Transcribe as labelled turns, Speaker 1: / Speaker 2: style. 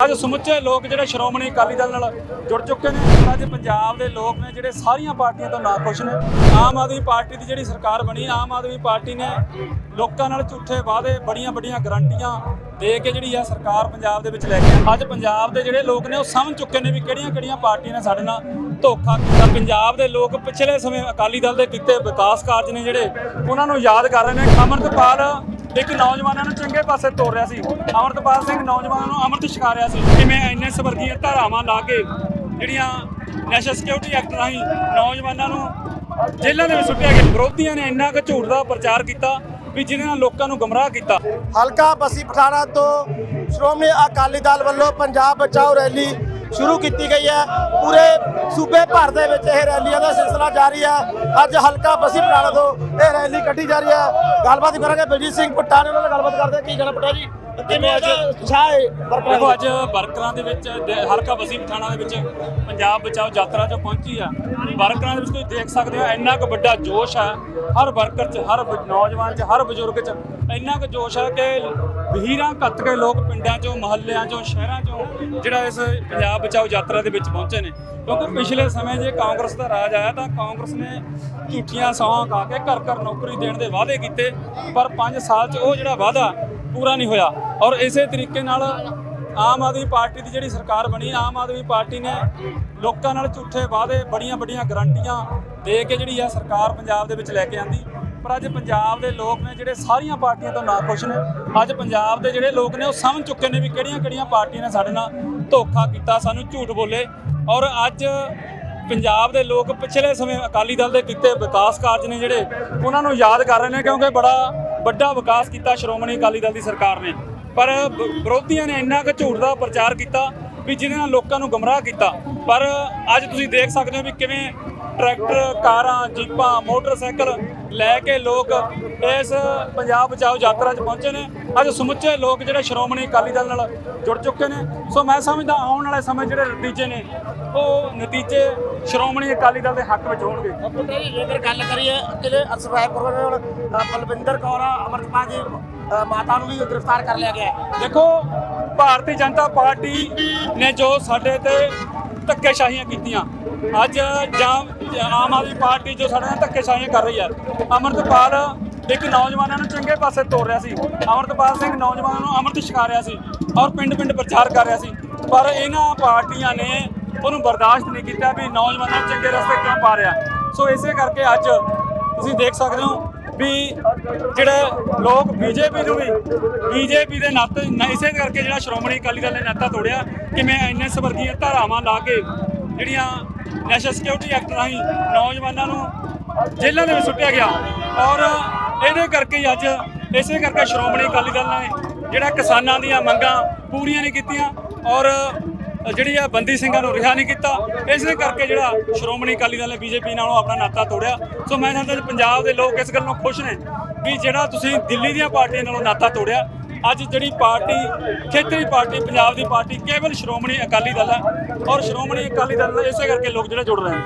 Speaker 1: ਅੱਜ ਸਮੁੱਚੇ ਲੋਕ ਜਿਹੜੇ ਸ਼੍ਰੋਮਣੀ ਅਕਾਲੀ ਦਲ ਨਾਲ ਜੁੜ ਚੁੱਕੇ ਨੇ, ਅੱਜ ਪੰਜਾਬ ਦੇ ਲੋਕ ਨੇ ਜਿਹੜੇ ਸਾਰੀਆਂ ਪਾਰਟੀਆਂ ਤੋਂ ਨਾਖੁਸ਼ ਨੇ। ਆਮ ਆਦਮੀ ਪਾਰਟੀ ਦੀ ਜਿਹੜੀ ਸਰਕਾਰ ਬਣੀ, ਆਮ ਆਦਮੀ ਪਾਰਟੀ ਨੇ ਲੋਕਾਂ ਨਾਲ ਝੂਠੇ ਵਾਅਦੇ ਬੜੀਆਂ ਵੱਡੀਆਂ ਗਰੰਟੀਆਂ ਦੇ ਕੇ ਜਿਹੜੀ ਆ ਸਰਕਾਰ ਪੰਜਾਬ ਦੇ ਵਿੱਚ ਲੈ ਕੇ ਅੱਜ ਪੰਜਾਬ ਦੇ ਜਿਹੜੇ ਲੋਕ ਨੇ, ਉਹ ਸਮਝ ਚੁੱਕੇ ਨੇ ਵੀ ਕਿਹੜੀਆਂ-ਕਿਹੜੀਆਂ ਪਾਰਟੀਆਂ ਨੇ ਸਾਡੇ ਨਾਲ ਧੋਖਾ ਕੀਤਾ। ਪੰਜਾਬ ਦੇ ਲੋਕ ਪਿਛਲੇ ਸਮੇਂ ਅਕਾਲੀ ਦਲ ਦੇ ਕੀਤੇ ਵਿਕਾਸ ਕਾਰਜ ਨੇ ਜਿਹੜੇ, ਉਹਨਾਂ ਨੂੰ ਯਾਦ ਕਰ ਰਹੇ ਨੇ। ਅਮਰਤਪਾਲ ਇੱਕ ਨੌਜਵਾਨਾਂ ਨੂੰ ਚੰਗੇ ਪਾਸੇ ਤੋਰ ਰਿਹਾ ਸੀ। ਅਮਰਤਪਾਲ ਸਿੰਘ ਨੌਜਵਾਨਾਂ ਨੂੰ ਅੰਮ੍ਰਿਤ ਛਕਾ ਰਿਹਾ ਸੀ। ਕਿਵੇਂ ਐਨਐਸ ਵਰਗੀਆਂ ਧਾਰਾਵਾਂ ਲਾ ਕੇ ਜਿਹੜੀਆਂ ਨੈਸ਼ਨਲ ਸਿਕਿਉਰਿਟੀ ਐਕਟ ਰਾਹੀਂ ਨੌਜਵਾਨਾਂ ਨੂੰ ਜੇਲ੍ਹਾਂ ਦੇ ਵਿੱਚ ਸੁੱਟਿਆ ਗਿਆ। ਵਿਰੋਧੀਆਂ ਨੇ ਇੰਨਾ ਕੁ ਝੂਠ ਦਾ ਪ੍ਰਚਾਰ ਕੀਤਾ ਵੀ ਜਿਹਦੇ ਨਾਲ ਲੋਕਾਂ ਨੂੰ ਗੁੰਮਰਾਹ ਕੀਤਾ।
Speaker 2: ਹਲਕਾ ਬਸੀ ਪਠਾਣਾ ਤੋਂ ਸ਼੍ਰੋਮਣੀ ਅਕਾਲੀ ਦਲ ਵੱਲੋਂ ਪੰਜਾਬ ਬਚਾਓ ਰੈਲੀ ਸ਼ੁਰੂ ਕੀਤੀ ਗਈ ਹੈ। ਪੂਰੇ ਸੂਬੇ ਭਰ ਦੇ ਵਿੱਚ ਇਹ ਰੈਲੀਆਂ ਦਾ ਸਿਲਸਿਲਾ ਜਾਰੀ ਹੈ। ਅੱਜ ਹਲਕਾ ਬਸੀ ਪਠਾਣਾ ਤੋਂ ਇਹ ਰੈਲੀ ਕੱਢੀ ਜਾ ਰਹੀ ਹੈ। ਗੱਲਬਾਤ ਕਰਾਂਗੇ ਬਲਜੀਤ ਸਿੰਘ ਪੱਟਾ ਨੇ ਉਹਨਾਂ ਨਾਲ। ਗੱਲਬਾਤ ਕਰਦੇ ਕੀ ਕਹਿਣਾ ਪੱਟਾ ਜੀ? ਕਿਵੇਂ ਅੱਜ
Speaker 1: ਦੇਖੋ? ਅੱਜ ਵਰਕਰਾਂ ਦੇ ਵਿੱਚ ਦੇ- ਹਲਕਾ ਵਸੀ ਪਠਾਣਾ ਦੇ ਵਿੱਚ ਪੰਜਾਬ ਬਚਾਓ ਯਾਤਰਾ ਜੋ ਪਹੁੰਚੀ ਆ ਵਰਕਰਾਂ ਦੇ ਵਿੱਚ ਤੁਸੀਂ ਦੇਖ ਸਕਦੇ ਹੋ ਇੰਨਾ ਕੁ ਵੱਡਾ ਜੋਸ਼ ਆ ਹਰ ਵਰਕਰ 'ਚ ਹਰ ਬ- ਨੌਜਵਾਨ 'ਚ ਹਰ ਬਜ਼ੁਰਗ 'ਚ ਇੰਨਾ ਕੁ ਜੋਸ਼ ਆ ਕਿ ਵਹੀਰਾਂ ਕੱਤ ਕੇ ਲੋਕ ਪਿੰਡਾਂ 'ਚੋਂ ਮਹੱਲਿਆਂ 'ਚੋਂ ਸ਼ਹਿਰਾਂ 'ਚੋਂ ਜਿਹੜਾ ਇਸ ਪੰਜਾਬ ਬਚਾਓ ਯਾਤਰਾ ਦੇ ਵਿੱਚ ਪਹੁੰਚੇ ਨੇ ਕਿਉਂਕਿ ਪਿਛਲੇ ਸਮੇਂ ਜੇ ਕਾਂਗਰਸ ਦਾ ਰਾਜ ਆਇਆ ਤਾਂ ਕਾਂਗਰਸ ਨੇ ਝੂਠੀਆਂ ਸੌਹਾਂ ਖਾ ਕੇ ਘਰ ਘਰ ਨੌਕਰੀ ਦੇਣ ਦੇ ਵਾਅਦੇ ਕੀਤੇ ਪਰ 5 ਸਾਲ 'ਚ ਉਹ ਜਿਹੜਾ ਵਾਅਦਾ ਪੂਰਾ ਨਹੀਂ ਹੋਇਆ ਔਰ ਇਸੇ ਤਰੀਕੇ ਨਾਲ ਆਮ ਆਦਮੀ ਪਾਰਟੀ ਦੀ ਜਿਹੜੀ ਸਰਕਾਰ ਬਣੀ, ਆਮ ਆਦਮੀ ਪਾਰਟੀ ਨੇ ਲੋਕਾਂ ਨਾਲ ਝੂਠੇ ਵਾਅਦੇ ਬੜੀਆਂ ਵੱਡੀਆਂ ਗਰੰਟੀਆਂ ਦੇ ਕੇ ਜਿਹੜੀ ਆ ਸਰਕਾਰ ਪੰਜਾਬ ਦੇ ਵਿੱਚ ਲੈ ਕੇ ਆਂਦੀ। ਪਰ ਅੱਜ ਪੰਜਾਬ ਦੇ ਲੋਕ ਨੇ ਜਿਹੜੇ ਸਾਰੀਆਂ ਪਾਰਟੀਆਂ ਤੋਂ ਨਾਖੁਸ਼ ਨੇ, ਅੱਜ ਪੰਜਾਬ ਦੇ ਜਿਹੜੇ ਲੋਕ ਨੇ ਉਹ ਸਮਝ ਚੁੱਕੇ ਨੇ ਵੀ ਕਿਹੜੀਆਂ-ਕਿਹੜੀਆਂ ਪਾਰਟੀਆਂ ਨੇ ਸਾਡੇ ਨਾਲ ਧੋਖਾ ਕੀਤਾ, ਸਾਨੂੰ ਝੂਠ ਬੋਲੇ। ਔਰ ਅੱਜ ਪੰਜਾਬ ਦੇ ਲੋਕ ਪਿਛਲੇ ਸਮੇਂ ਅਕਾਲੀ ਦਲ ਦੇ ਕੀਤੇ ਵਿਕਾਸ ਕਾਰਜ ਨੇ ਜਿਹੜੇ, ਉਹਨਾਂ ਨੂੰ ਯਾਦ ਕਰ ਰਹੇ ਨੇ ਕਿਉਂਕਿ ਬੜਾ ਵੱਡਾ ਵਿਕਾਸ ਕੀਤਾ ਸ਼੍ਰੋਮਣੀ ਅਕਾਲੀ ਦਲ ਦੀ ਸਰਕਾਰ ਨੇ। ਪਰ ਬ- ਵਿਰੋਧੀਆਂ ਨੇ ਇੰਨਾ ਕੁ ਝੂਠ ਦਾ ਪ੍ਰਚਾਰ ਕੀਤਾ ਵੀ ਜਿਹਦੇ ਨਾਲ ਲੋਕਾਂ ਨੂੰ ਗੁੰਮਰਾਹ ਕੀਤਾ। ਪਰ ਅੱਜ ਤੁਸੀਂ ਦੇਖ ਸਕਦੇ ਹੋ ਵੀ ਕਿਵੇਂ ਟਰੈਕਟਰ, ਕਾਰਾਂ, ਜੀਪਾਂ, ਮੋਟਰਸਾਈਕਲ ਲੈ ਕੇ ਲੋਕ ਇਸ ਪੰਜਾਬ ਬਚਾਓ ਯਾਤਰਾ 'ਚ ਪਹੁੰਚੇ ਨੇ। ਅੱਜ ਸਮੁੱਚੇ ਲੋਕ ਜਿਹੜੇ ਸ਼੍ਰੋਮਣੀ ਅਕਾਲੀ ਦਲ ਨਾਲ ਜੁੜ ਚੁੱਕੇ ਨੇ। ਸੋ ਮੈਂ ਸਮਝਦਾ ਆਉਣ ਵਾਲੇ ਸਮੇਂ ਜਿਹੜੇ ਨਤੀਜੇ ਨੇ, ਉਹ ਨਤੀਜੇ ਸ਼੍ਰੋਮਣੀ ਅਕਾਲੀ ਦਲ ਦੇ ਹੱਕ ਵਿੱਚ ਹੋਣਗੇ।
Speaker 2: ਪੁੱਟਾ ਜੇਕਰ ਗੱਲ ਕਰੀਏ ਕਿਲੇ ਅਸਰਾਇਪੁਰ ਦੇ ਬਲਵਿੰਦਰ ਕੌਰ, ਅਮਰਤਪਾਲ ਜੀ ਮਾਤਾ ਨੂੰ ਵੀ ਗ੍ਰਿਫਤਾਰ ਕਰ ਲਿਆ ਗਿਆ ਹੈ।
Speaker 1: ਦੇਖੋ, ਭਾਰਤੀ ਜਨਤਾ ਪਾਰਟੀ ਨੇ ਜੋ ਸਾਡੇ ਤੇ ਧੱਕੇਸ਼ਾਹੀਆਂ ਕੀਤੀਆਂ, ਅੱਜ ਜਾਂ ਆਮ ਆਦਮੀ ਪਾਰਟੀ ਜੋ ਸਾਡੇ ਨਾਲ ਧੱਕੇਸ਼ਾਹੀਆਂ ਕਰ ਰਹੀ ਹੈ, ਅਮਰਤਪਾਲ ਇੱਕ ਨੌਜਵਾਨਾਂ ਨੂੰ ਚੰਗੇ ਪਾਸੇ ਤੋਰ ਰਿਹਾ ਸੀ। ਅਮਰਤਪਾਲ ਸਿੰਘ ਨੌਜਵਾਨਾਂ ਨੂੰ ਅੰਮ੍ਰਿਤ ਛਕਾ ਰਿਹਾ ਸੀ ਔਰ ਪਿੰਡ-ਪਿੰਡ ਪ੍ਰਚਾਰ ਕਰ ਰਿਹਾ ਸੀ। ਪਰ ਇਹਨਾਂ ਪਾਰਟੀਆਂ ਨੇ ਉਹਨੂੰ ਬਰਦਾਸ਼ਤ ਨਹੀਂ ਕੀਤਾ ਵੀ ਨੌਜਵਾਨਾਂ ਨੂੰ ਚੰਗੇ ਰਸਤੇ ਕਿਉਂ ਪਾ ਰਿਹਾ। ਸੋ ਇਸੇ ਕਰਕੇ ਅੱਜ ਤੁਸੀਂ ਦੇਖ ਸਕਦੇ ਹੋ ਵੀ ਜਿਹੜੇ ਲੋਕ ਬੀਜੇਪੀ ਨੂੰ ਵੀ, ਬੀਜੇਪੀ ਦੇ ਨਾਤੇ, ਨ- ਇਸੇ ਕਰਕੇ ਜਿਹੜਾ ਸ਼੍ਰੋਮਣੀ ਅਕਾਲੀ ਦਲ ਨੇ ਨਾਤਾ ਤੋੜਿਆ ਕਿ ਮੈਂ ਐਨਐਸ ਵਰਗੀਆਂ ਧਾਰਾਵਾਂ ਲਾ ਕੇ ਜਿਹੜੀਆਂ ਨੈਸ਼ਨਲ ਸਿਕਿਉਰਿਟੀ ਐਕਟ ਰਾਹੀਂ ਨੌਜਵਾਨਾਂ ਨੂੰ ਜੇਲ੍ਹਾਂ ਦੇ ਵਿੱਚ ਸੁੱਟਿਆ ਗਿਆ। ਔਰ ਇਹਦੇ ਕਰਕੇ ਹੀ ਅੱਜ, ਇਸੇ ਕਰਕੇ ਸ਼੍ਰੋਮਣੀ ਅਕਾਲੀ ਦਲ ਨੇ ਜਿਹੜਾ ਕਿਸਾਨਾਂ ਦੀਆਂ ਮੰਗਾਂ ਪੂਰੀਆਂ ਨਹੀਂ ਕੀਤੀਆਂ। ਔਰ ਜਿਹੜੀ ਆ ਬੰਦੀ ਸਿੰਘਾਂ ਨੂੰ ਰਿਹਾ ਨਹੀਂ ਕੀਤਾ ਇਸੇ ਕਰਕੇ ਜਿਹੜਾ ਸ਼੍ਰੋਮਣੀ ਅਕਾਲੀ ਦਲ ਨੇ ਬੀਜੇਪੀ ਨਾਲੋਂ ਆਪਣਾ ਨਾਤਾ ਤੋੜਿਆ। ਸੋ ਮੈਂ ਸਮਝਦਾ ਪੰਜਾਬ ਦੇ ਲੋਕ ਇਸ ਗੱਲ ਨੂੰ ਖੁਸ਼ ਨੇ ਵੀ ਜਿਹੜਾ ਤੁਸੀਂ ਦਿੱਲੀ ਦੀਆਂ ਪਾਰਟੀਆਂ ਨਾਲੋਂ ਨਾਤਾ ਤੋੜਿਆ, ਅੱਜ ਜਿਹੜੀ ਪਾਰਟੀ, ਖੇਤਰੀ ਪਾਰਟੀ, ਪੰਜਾਬ ਦੀ ਪਾਰਟੀ ਕੇਵਲ ਸ਼੍ਰੋਮਣੀ ਅਕਾਲੀ ਦਲ ਹੈ ਔਰ ਸ਼੍ਰੋਮਣੀ ਅਕਾਲੀ ਦਲ ਨਾਲ ਇਸੇ ਕਰਕੇ ਲੋਕ ਜਿਹੜੇ ਜੁੜ ਰਹੇ ਨੇ।